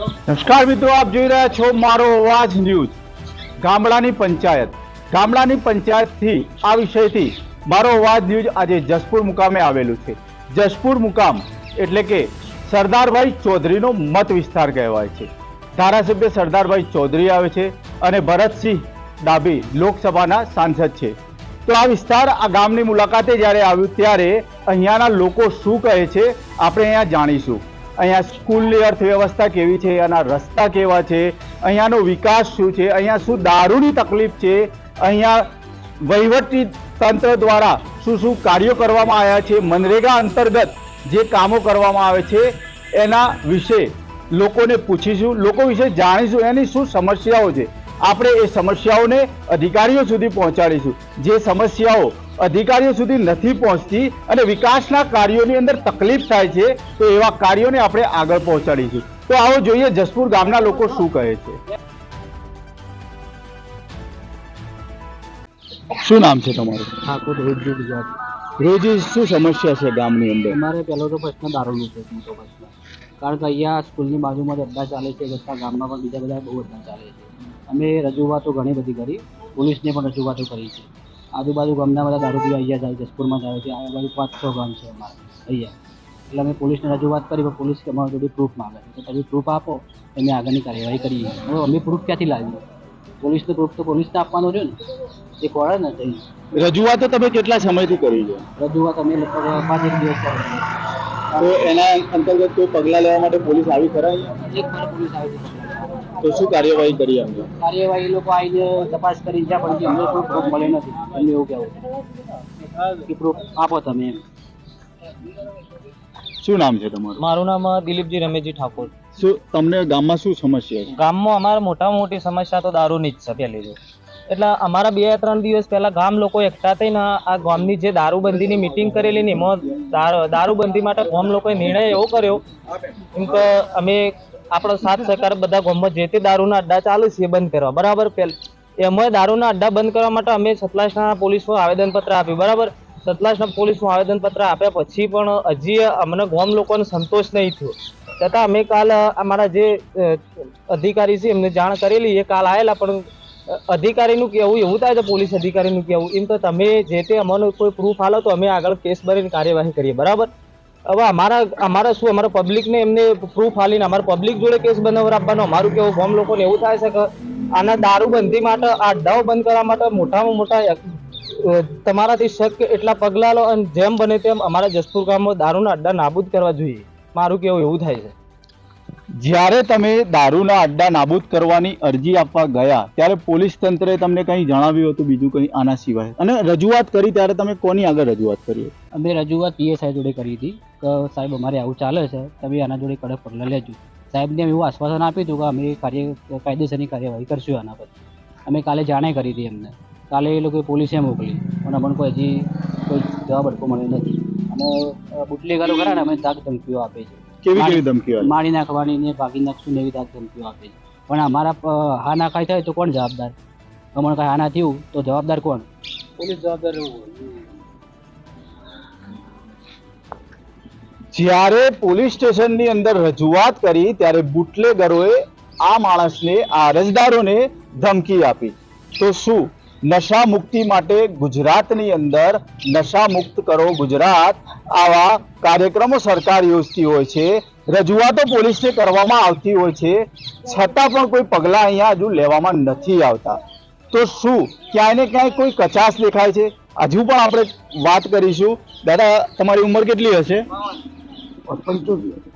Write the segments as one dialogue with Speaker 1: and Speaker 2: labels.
Speaker 1: નમસ્કાર મિત્રો, આપ જોઈ રહ્યા છો મારો અવાજ ન્યૂઝ. ગામડાની પંચાયત. ગામડાની પંચાયતથી આ વિષયથી મારો અવાજ ન્યૂઝ આજે જસપુર મુકામે આવેલું છે. જસપુર મુકામ એટલે કે સરદારભાઈ ચૌધરીનો મત વિસ્તાર કહેવાય છે. ધારાસભ્ય સરદારભાઈ ચૌધરી આવે છે અને ભરતસિંહ ડાભી લોકસભાના સાંસદ છે. તો આ વિસ્તાર આ ગામની મુલાકાતે જ્યારે આવ્યું ત્યારે અહીંયાના લોકો શું કહે છે, આપણે અહીંયા જાણીશું. અહીંયા સ્કૂલની અર્થવ્યવસ્થા કેવી છે અહીંયાના રસ્તા કેવા છે, અહીંયાનો વિકાસ શું છે, અહીંયા શું દારૂની તકલીફ છે, અહીંયા વહીવટી તંત્ર દ્વારા શું શું કાર્યો કરવામાં આવ્યા છે, મનરેગા અંતર્ગત જે કામો કરવામાં આવે છે, એના વિશે લોકોને પૂછીશું, લોકો વિશે જાણીશું, એની શું સમસ્યાઓ છે. આપણે એ સમસ્યાઓને અધિકારીઓ સુધી પહોંચાડીશું. જે સમસ્યાઓ અધિકારીઓ સુધી નથી પહોંચતી અને વિકાસના કાર્યોની અંદર તકલીફ થાય છે તો એવા કાર્યોને આપણે આગળ પહોંચાડીશું. તો આવો જોઈએ જસપુર ગામના લોકો શું કહે છે. શું નામ છે તમારું?
Speaker 2: ઠાકોર રોજી ગુજરાત.
Speaker 1: રોજી શું સમસ્યા છે ગામની અંદર?
Speaker 2: અમારે પહેલો તો પ્રશ્ન દારૂનો છે મોટો પ્રશ્ન. કારણ કે અહીંયા સ્કૂલની બાજુમાં જ ચાલે છે છતાં ગામમાં પણ બીજા બધા બહુ અડ્ડા ચાલે છે. અમે રજૂઆતો ઘણી બધી કરી પોલીસને પણ રજૂઆતો કરી છે. આજુબાજુ ગામના બધા દારૂ પીવા અહીંયા જાય જસપુરમાં જ આવે છે બાજુ પાંચ છ ગામ છે અમારે અહીંયા. એટલે અમે પોલીસને રજૂઆત કરી પણ પોલીસ કે અમારા જોડે પ્રૂફ માગે છે. તો તમે પ્રૂફ આપો અમે આગળની કાર્યવાહી કરીએ. હવે અમે પ્રૂફ ક્યાંથી લાવીએ? પોલીસનો પ્રૂફ તો પોલીસને આપવાનો છે ને. એ કોળે ને થઈ
Speaker 1: રજૂઆતો તમે કેટલા સમયથી કરી છે?
Speaker 2: રજૂઆત અમે લગભગ પાંચ એક દિવસ
Speaker 1: તો એના અંતર્ગત કોઈ પગલાં લેવા માટે પોલીસ આવી ખરા
Speaker 2: એક વાર પોલીસ આવી.
Speaker 1: તો શું કાર્યવાહી કરી અમને
Speaker 2: કાર્યવાહી એ લોકો આવીને તપાસ કરી જ્યાં પણ અમને કોઈ પ્રૂફ મળે નથી. અમને એવું કહેવું કે પ્રૂફ આપો તમે એમ.
Speaker 1: શું નામ છે તમારું?
Speaker 3: મારું નામ દિલીપજી રમેશજી ઠાકોર.
Speaker 1: શું તમને ગામમાં શું સમસ્યા છે?
Speaker 3: ગામમાં અમારે મોટામાં મોટી સમસ્યા તો દારૂની જ છે પહેલી તો. એટલે અમારા બે ત્રણ દિવસ પહેલા ગામ લોકો એકઠા થઈને આ ગામની જે દારૂબંધીની મિટિંગ કરેલી ને એમાં દારૂબંધી માટે ગામ લોકોએ નિર્ણય એવો કર્યો. એમ કે અમે આપણો સાથ સહકાર બધા ગામમાં જે તે દારૂના અડ્ડા ચાલુ છે બંધ કરવા. બરાબર? એમાં દારૂના અડ્ડા બંધ કરવા માટે અમે સતલાસના પોલીસમાં આવેદનપત્ર આપ્યું. બરાબર? સતલાસના પોલીસમાં આવેદનપત્ર આપ્યા પછી પણ હજી અમને ગામ લોકોને સંતોષ નહીં થયો. છતાં અમે કાલ અમારા જે અધિકારી છે એમને જાણ કરેલી, એ કાલ આવેલા પણ અધિકારીનું કહેવું, એવું થાય છે પોલીસ અધિકારીનું કહેવું. એમ તો તમે જે તે અમને કોઈ પ્રૂફ હાલો તો અમે આગળ કેસ ભરીને કાર્યવાહી કરીએ. બરાબર? હવે અમારા અમારા શું, અમારા પબ્લિકને એમને પ્રૂફ હાલીને અમારા પબ્લિક જોડે કેસ બનાવવા આપવાનો અમારું કેવું ફોર્મ લોકોને એવું થાય છે કે આના દારૂબંધી માટે, આ અડ્ડાઓ બંધ કરવા માટે મોટામાં મોટા તમારાથી શક્ય એટલા પગલાં લો અને જેમ બને તેમ અમારા જસપુર ગામમાં દારૂના અડ્ડા નાબૂદ કરવા જોઈએ. મારું કેવું, એવું થાય છે.
Speaker 1: જ્યારે તમે દારૂના અડ્ડા નાબૂદ કરવાની અરજી આપવા ગયા, ત્યારે પોલીસ તંત્રે તમને કંઈ જણાવ્યું હતું? બીજું કંઈ આના સિવાય? અને રજૂઆત કરી, ત્યારે તમે કોની આગળ રજૂઆત કરી
Speaker 2: અમે રજૂઆત પીએસઆઈ જોડે કરી હતી કે, સાહેબ, અમારે આવું ચાલે છે, તમે આના જોડે કડક પગલાં લેજો. સાહેબને એવું આશ્વાસન આપ્યું હતું કે અમે કાર્ય, કાયદેસરની કાર્યવાહી કરશું આના પર. અમે કાલે જાણે કરી હતી એમને. કાલે એ લોકોએ પોલીસે મોકલી. પણ અમને કોઈ હજી કોઈ જવાબ અડકો મળ્યો નથી. અને બુટલેગરો ખરા ને અમે ધાક ધમકીઓ આપે છે.
Speaker 1: કેવી કેવી ધમકીઓ?
Speaker 2: મારી નાખવાની ને ભાગી નાખશું ને એવી દાગ ધમકીઓ આપે છે. પણ અમારા અ, હા ના ખાઈ થાય તો કોણ જવાબદાર? અમારે કાંઈ હા ના થયું તો જવાબદાર કોણ? પોલીસ જવાબદાર
Speaker 1: જ્યારે પોલીસ સ્ટેશનની અંદર રજૂઆત કરી ત્યારે બુટલેગરોએ આ માણસને આ અરજદારોને ધમકી આપી. તો શું? નશા મુક્તિ માટે ગુજરાતની અંદર નશા મુક્ત કરો ગુજરાત. આવા કાર્યક્રમો સરકાર યોજતી હોય છે. રજૂઆતો પોલીસને કરવામાં આવતી હોય છે. છતાં પણ કોઈ પગલાં અહીંયા હજુ લેવામાં નથી આવતા. તો શું? ક્યાંય ને ક્યાંય કોઈ કચાશ દેખાય છે? હજુ પણ આપણે વાત કરીશું. દાદા તમારી ઉંમર કેટલી હશે?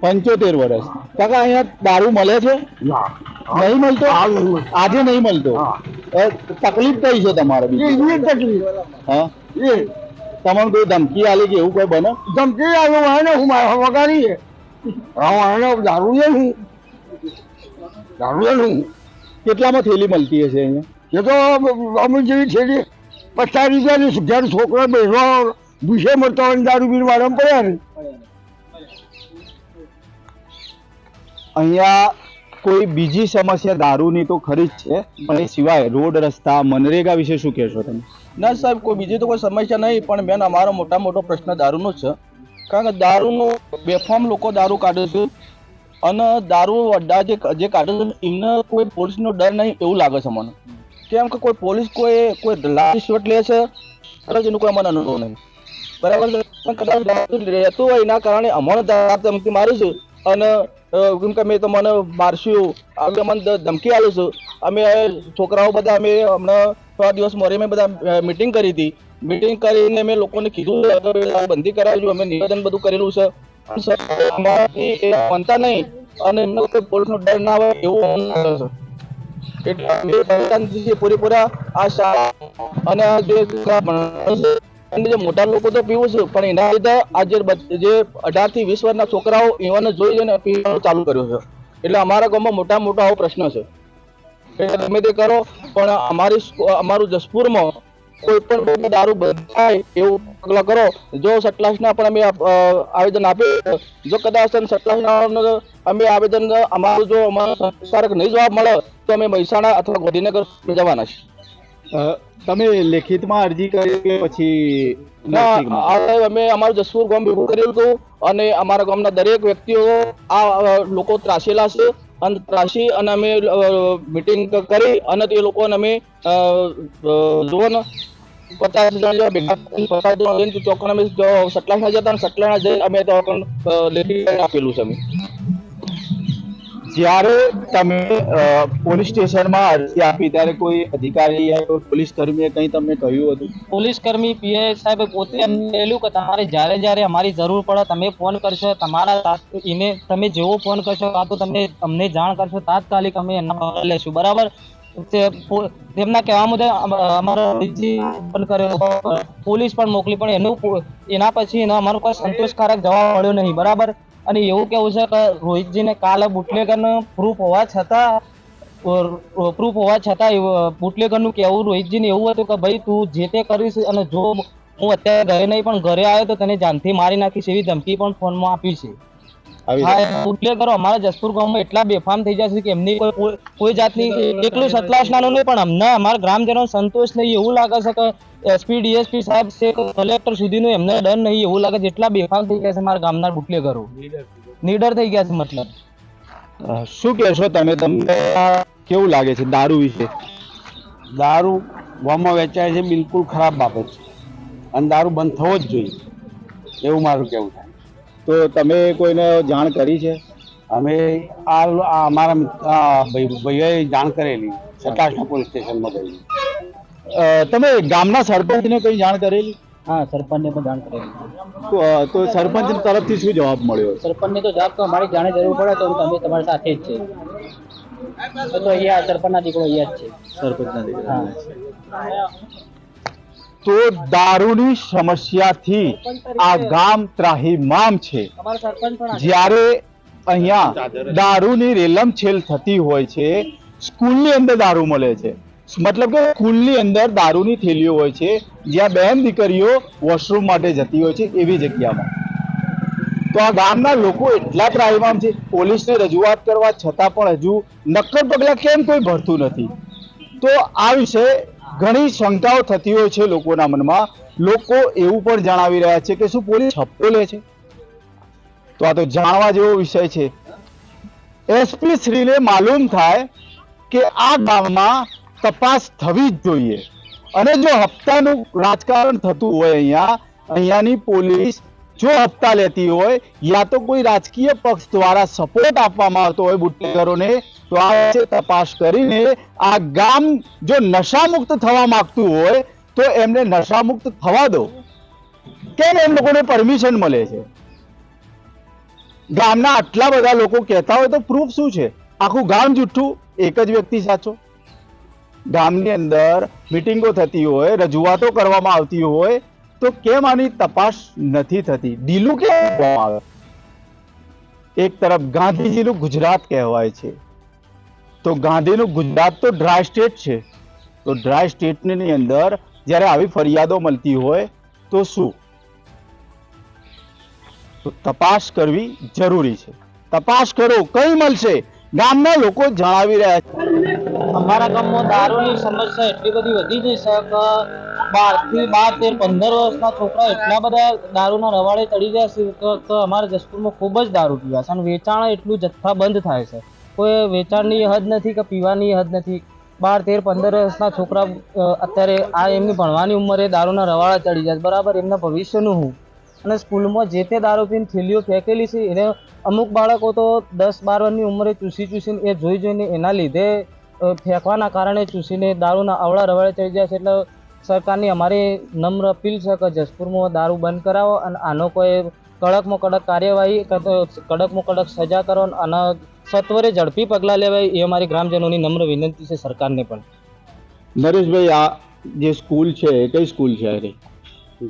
Speaker 1: પંચોતેર. વર્ષ. કાકા અહીંયા દારૂ મળે છે? નહીં મળતો? આજે નહીં મળતો? તકલીફ કઈ છે તમારે બીજી? હા? તમને કોઈ ધમકી આલી કે એવું કોઈ બને?
Speaker 4: ધમકી આવ્યો હોય ને હું મારા વગાડી હું એને દારૂ લે હું. દારૂ લે હું.
Speaker 1: કેટલામાં થેલી મળતી હશે અહીંયા?
Speaker 4: એ તો અમુક જેવી છેડી પચાસ રૂપિયાની જ્યારે છોકરા બેસવા ભૂસે મળતા હોય દારૂ પીને વાળા પડ્યા ને.
Speaker 1: અહીંયા કોઈ બીજી સમસ્યા દારૂની તો ખરી જ છે, પણ એ સિવાય રોડ રસ્તા, મનરેગા વિશે શું કહેશો તમે?
Speaker 5: ના સાહેબ, કોઈ બીજી તો કોઈ સમસ્યા નહીં, પણ બેન અમારો મોટા મોટો પ્રશ્ન દારૂનો છે. કારણ કે દારૂનો બેફામ લોકો દારૂ કાઢે છે અને દારૂ અડ્ડા જે જે કાઢે છે એમને કોઈ પોલીસનો ડર નહીં એવું લાગે છે મને. કેમ કે કોઈ પોલીસ કોઈ કોઈ લાઠી શોટ લે છે કદાચ એનું કોઈ મને અનુભવ નહીં. બરાબર છે? પણ કદાચ રહેતું હોય એના કારણે અમારો ધમકી મારી છે અને કેમ કે મેં તો મને મારશું આવી મને ધમકી આલું છું. અમે છોકરાઓ બધા, અમે હમણાં થોડા દિવસ મોરે મેં બધા મિટિંગ કરી હતી. મિટિંગ કરીને મેં લોકોને કીધું બંધી કરાવ્યું અમે નિવેદન બધું કરેલું છે. અમારાથી માનતા નહીં. અને એમને કોઈ પોલીસનો ડર ના આવે એવું અમને છે. એટલે પૂરેપૂરા આ શાળા અને આ જે જે મોટા લોકો તો પીવું છે, પણ એના લીધે આ જે અઢારથી વીસ વર્ષના છોકરાઓ એવાને જોઈ જોઈને પીવાનું ચાલુ કર્યું છે. એટલે અમારા ગામમાં મોટા મોટા આવો પ્રશ્ન છે. એટલે તમે તે કરો, પણ અમારી અમારું જસપુરમાં કોઈ પણ દારૂ બંધ થાય એવું પગલાં કરો. જો સટલાસના પણ અમે આવેદન આપ્યું જો કદાચ સટલાસના અમે આવેદન, અમારું જો અમારો સંસ્કારક નહીં જવાબ મળે, તો અમે મહેસાણા અથવા ગાંધીનગર જવાના છીએ.
Speaker 1: તમે લેખિતમાં અરજી કરી કે પછી
Speaker 5: અમે અમારું જસપુર ગામ ભેગું કરેલું હતું અને અમારા ગામના દરેક વ્યક્તિઓ આ લોકો ત્રાસેલા છે અને ત્રાસી અને અમે મિટિંગ કરી અને તે લોકોને અમે અ, અ, જુઓ ને પચાસ હજાર જેવા ભેગા પચાસ હજાર જઈને અમે સટલાસના જતા અને સટલાસના જઈને અમે તો લેખિત આપેલું છે અમે.
Speaker 1: જ્યારે તમે પોલીસ સ્ટેશનમાં અરજી આપી, ત્યારે કોઈ અધિકારી પોલીસ કર્મીએ કંઈ તમને કહ્યું હતું?
Speaker 3: પોલીસ કર્મી પીઆઈ સાહેબ પોતે અમને કહેલું કે તમારે જ્યારે જ્યારે અમારી જરૂર પડે તમે ફોન કરશો, તમારા એને તમે જેવો ફોન કરશો, કાં તો તમને, અમને જાણ કરશો, તાત્કાલિક અમે એના પગલાં લેશું, બરાબર? તેમના કહેવા મુજબ અમારો અરજી પણ કર્યો, પોલીસ પણ મોકલી, પણ એનું એના પછી એનો અમારો કોઈ સંતોષકારક જવાબ મળ્યો નહીં, બરાબર? અને એવું કેવું છે કે રોહિતજીને કાલે બુટલેગરનો પ્રૂફ હોવા છતાં પ્રૂફ હોવા છતાં બુટલેગરનું કહેવું, રોહિતજીને એવું હતું કે ભાઈ તું જે તે કરીશ અને જો હું અત્યારે ઘરે નહીં પણ ઘરે આવ્યો તો તને જાનથી મારી નાખીશ એવી ધમકી પણ ફોનમાં આપી છે. હા એ બુટલેગરો અમારા જસપુર ગામમાં એટલા બેફામ થઈ જશે કે એમની કોઈ કોઈ- કોઈ જાતની એકલું સતલાસનાનું નહીં પણ અમને અમારા ગ્રામજનો સંતોષ નહીં એવું લાગે છે કે એસપી ડીએસપી સાહેબ છે કલેક્ટર સુધીનું એમને ડર નહીં એવું લાગે છે એટલા બેફામ થઈ ગયા છે મારા ગામના બુટલેગરો. નીડર થઈ ગયા છે. મતલબ.
Speaker 1: શું કહેશો તમે તમને કેવું લાગે છે દારૂ વિશે?
Speaker 4: દારૂ ગામમાં વેચાય છે બિલકુલ ખરાબ બાબત છે. અને દારૂ બંધ થવો જ જોઈએ. એવું મારું કહેવું થાય
Speaker 1: તો તમે કોઈને જાણ કરી છે?
Speaker 4: અમે આ અમારા આ ભાઈ ભાઈઓએ જાણ કરેલી સટાશના પોલીસ સ્ટેશનમાં ગઈ
Speaker 1: તમે ગામના સરપંચને કંઈ જાણ કરેલી?
Speaker 2: હા સરપંચને પણ જાણ કરેલી.
Speaker 1: તો સરપંચ તરફથી શું જવાબ મળ્યો?
Speaker 2: સરપંચને તો જવાબ તો અમારી જાણે જરૂર પડે તો તમે તમારી સાથે જ છે તો તો અહીંયા સરપંચના દીકરો અહીંયા જ છે
Speaker 1: સરપંચના દીકરા.
Speaker 2: હા.
Speaker 1: તો દારૂની સમસ્યાથી આ ગામ ત્રાહિમામ છે. જ્યારે અહીંયા દારૂની રેલમછેલ થતી હોય છે સ્કૂલની અંદર દારૂ મળે છે. મતલબ કે સ્કૂલની અંદર દારૂની થેલીઓ હોય છે જ્યાં બહેન દીકરીઓ વોશરૂમ માટે જતી હોય છે એવી જગ્યામાં. તો આ ગામના લોકો એટલા ત્રાહિમામ છે પોલીસને રજૂઆત કરવા છતાં પણ હજુ નક્કર પગલાં કેમ કોઈ ભરતું નથી? તો આ વિશે ઘણી શંકાઓ થતી હોય છે લોકોના મનમાં. લોકો એવું પણ જણાવી રહ્યા છે કે શું પોલીસ છપ્પો લે છે? તો આ તો જાણવા જેવો વિષય છે. એસપી શ્રીને માલુમ થાય કે આ ગામમાં તપાસ થવી જ જોઈએ. અને જો હપ્તાનું રાજકારણ થતું હોય અહીંયા, અહીંયાની પોલીસ જો હપ્તા લેતી હોય, યા તો કોઈ રાજકીય પક્ષ દ્વારા સપોર્ટ આપવામાં આવતો હોય બુટલેગરોને તો આ તપાસ કરીને આ ગામ જો નશામુક્ત થવા માંગતું હોય, તો એમને નશામુક્ત થવા દો. કેમ એમ લોકોને પરમિશન મળે છે? ગામના આટલા બધા લોકો કહેતા હોય તો પ્રૂફ શું છે? આખું ગામ જુઠ્ઠું? એક જ વ્યક્તિ સાચો? ગામની અંદર મિટિંગો થતી હોય, રજૂઆતો કરવામાં આવતી હોય, તો કેમ આની તપાસ નથી થતી? ઢીલું કેમ આવે? એક તરફ ગાંધીજીનું ગુજરાત કહેવાય છે. તો ગાંધીનું ગુજરાત તો ડ્રાય સ્ટેટ છે. તો ડ્રાય સ્ટેટની અંદર જ્યારે આવી ફરિયાદો મળતી હોય તો શું? તો તપાસ કરવી જરૂરી છે. તપાસ કરો, કઈ મળશે? ગામના લોકો જણાવી રહ્યા છે.
Speaker 3: અમારા ગામમાં દારૂની સમસ્યા એટલી બધી વધી ગઈ છે કે બારથી બાર તેર પંદર વર્ષના છોકરા એટલા બધા દારૂના રવાડે ચડી ગયા છે, કે અમારા જસપુરમાં ખૂબ જ દારૂ પીવા છે. અને વેચાણ એટલું જથ્થાબંધ થાય છે. કોઈ વેચાણની હદ નથી કે પીવાની હદ નથી. બાર, તેર, પંદર વર્ષના છોકરા અત્યારે આ એમની ભણવાની ઉંમરે દારૂના રવાડા ચડી જાય બરાબર, એમના ભવિષ્યનું હું અને સ્કૂલમાં જે તે દારૂ પીને થેલીઓ ફેંકેલી છે, એને અમુક બાળકો તો દસ, બાર વર્ષની ઉંમરે ચૂસી ચૂસીને એ જોઈ જોઈને એના લીધે ફેંકવાના કારણે ચૂસીને દારૂના અવળા રવાડે ચડી જાય છે. એટલે સરકારની અમારી નમ્ર અપીલ છે કે જસપુરમાં દારૂ બંધ કરાવો અને આનો કોઈ કડકમાં કડક કાર્યવાહી કડકમાં કડક સજા કરો અને સત્વરે ઝડપી પગલાં લેવાય એ અમારી ગ્રામજનોની નમ્ર વિનંતી છે સરકારને પણ.
Speaker 1: નરેશભાઈ આ જે સ્કૂલ છે એ કઈ સ્કૂલ છે અરે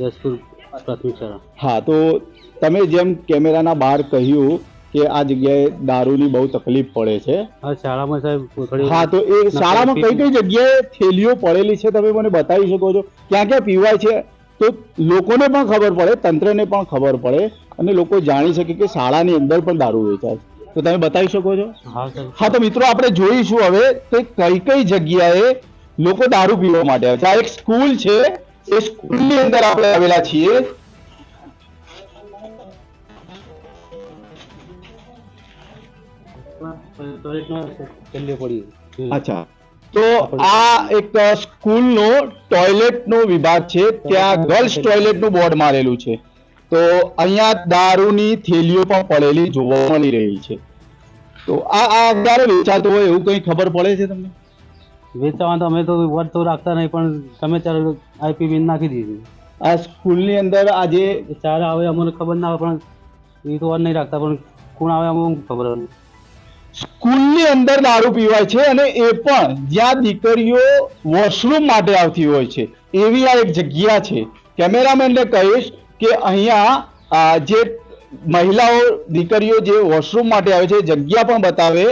Speaker 2: જસપુર પ્રાથમિક શાળા.
Speaker 1: હા તો તમે જેમ કેમેરાના બહાર કહ્યું કે આ જગ્યાએ દારૂની બહુ તકલીફ પડે છે.
Speaker 2: હા શાળામાં સાહેબ
Speaker 1: હા તો એ શાળામાં કઈ કઈ જગ્યાએ થેલીઓ પડેલી છે તમે મને બતાવી શકો છો? ક્યાં ક્યાં પીવાય છે? તો લોકોને પણ ખબર પડે તંત્રને પણ ખબર પડે અને લોકો જાણી શકે કે શાળાની અંદર પણ દારૂ વેચાય છે. તો તમે બતાવી શકો છો?
Speaker 2: હા
Speaker 1: તો મિત્રો આપણે જોઈશું હવે કે કઈ કઈ જગ્યાએ લોકો દારૂ પીવા માટે આવે છે. આ એક સ્કૂલ છે એ સ્કૂલની અંદર આપણે આવેલા છીએ. અચ્છા. તો આ એક સ્કૂલનો ટોયલેટનો વિભાગ છે. ત્યાં ગર્લ્સ ટોયલેટનું બોર્ડ મારેલું છે. તો અહીંયા દારૂની થેલીઓ પણ પડેલી જોવા મળી રહી છે. તો આ આ ક્યારે વેચાતું હોય એવું કંઈ ખબર પડે છે તમને?
Speaker 2: વેચાવા તો અમે તો વટ તો રાખતા નહીં પણ તમે ચાલો આઈપી બિન નાખી દીધી.
Speaker 1: આ સ્કૂલની અંદર આજે
Speaker 2: ચાર આવે અમને ખબર ના આવે પણ એ તો વટ નહીં રાખતા પણ કોણ આવે અમને ખબર નથી.
Speaker 1: સ્કૂલની અંદર દારૂ પીવાય છે અને એ પણ જ્યાં દીકરીઓ વોશરૂમ માટે આવતી હોય છે. એવી આ એક જગ્યા છે. કેમેરામેનને કહીશ કે અહીંયા જે મહિલાઓ, દીકરીઓ જે વોશરૂમ માટે આવે છે જગ્યા પણ બતાવે.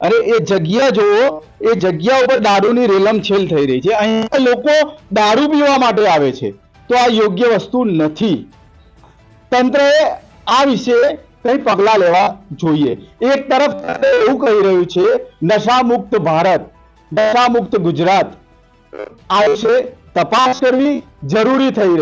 Speaker 1: અને એ જગ્યા જુઓ, એ જગ્યા ઉપર દારૂની રેલમ છેલ થઈ રહી છે. અહીંયા લોકો દારૂ પીવા માટે આવે છે. તો આ યોગ્ય વસ્તુ નથી. તંત્રએ આ વિશે કઈ પગલાં લેવા જોઈએ? એક તરફ એવું કહી રહ્યું છે નશા મુક્ત ભારત નશા મુક્ત ગુજરાત. આ છે તપાસ કરવી જરૂરી થઈ રહી